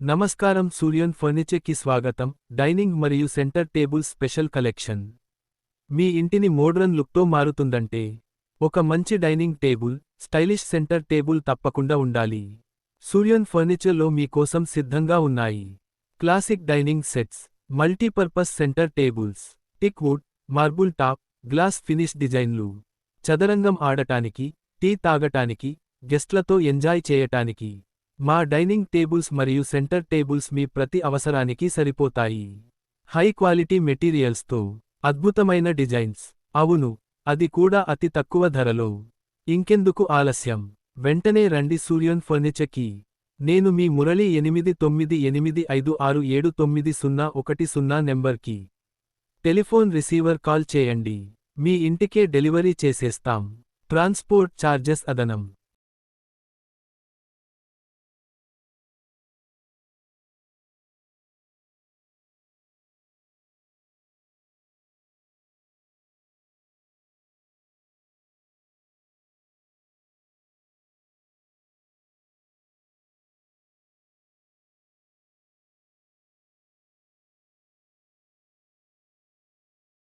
నమస్కారం సూర్యన్ ఫర్నిచర్కి స్వాగతం. డైనింగ్ మరియు సెంటర్ టేబుల్ స్పెషల్ కలెక్షన్. మీ ఇంటిని మోడ్రన్ లుక్తో మారుతుందంటే ఒక మంచి dining table stylish centre table తప్పకుండా ఉండాలి. సూర్యన్ ఫర్నిచర్లో మీకోసం సిద్ధంగా ఉన్నాయి. Classic dining sets multipurpose centre tables teak wood marble top glass finish డిజైన్లు. చదరంగం ఆడటానికి టీ తాగటానికి గెస్ట్లతో ఎంజాయ్ చేయటానికి. మా డైనింగ్ టేబుల్స్ మరియు సెంటర్ టేబుల్స్ మీ ప్రతి అవసరానికి సరిపోతాయి. హై క్వాలిటీ మెటీరియల్స్తో అద్భుతమైన డిజైన్స్. అవును అది కూడా అతి తక్కువ ధరలో. ఇంకెందుకు ఆలస్యం? వెంటనే రండి సూర్యన్ ఫర్నిచర్కి. నేను మీ మురళి ఎనిమిది తొమ్మిది ఎనిమిది ఐదు ఆరు ఏడు తొమ్మిది సున్నా ఒకటి సున్నా నెంబర్కి టెలిఫోన్ రిసీవర్ కాల్ చేయండి. మీ ఇంటికే డెలివరీ చేసేస్తాం. Transport charges అదనం.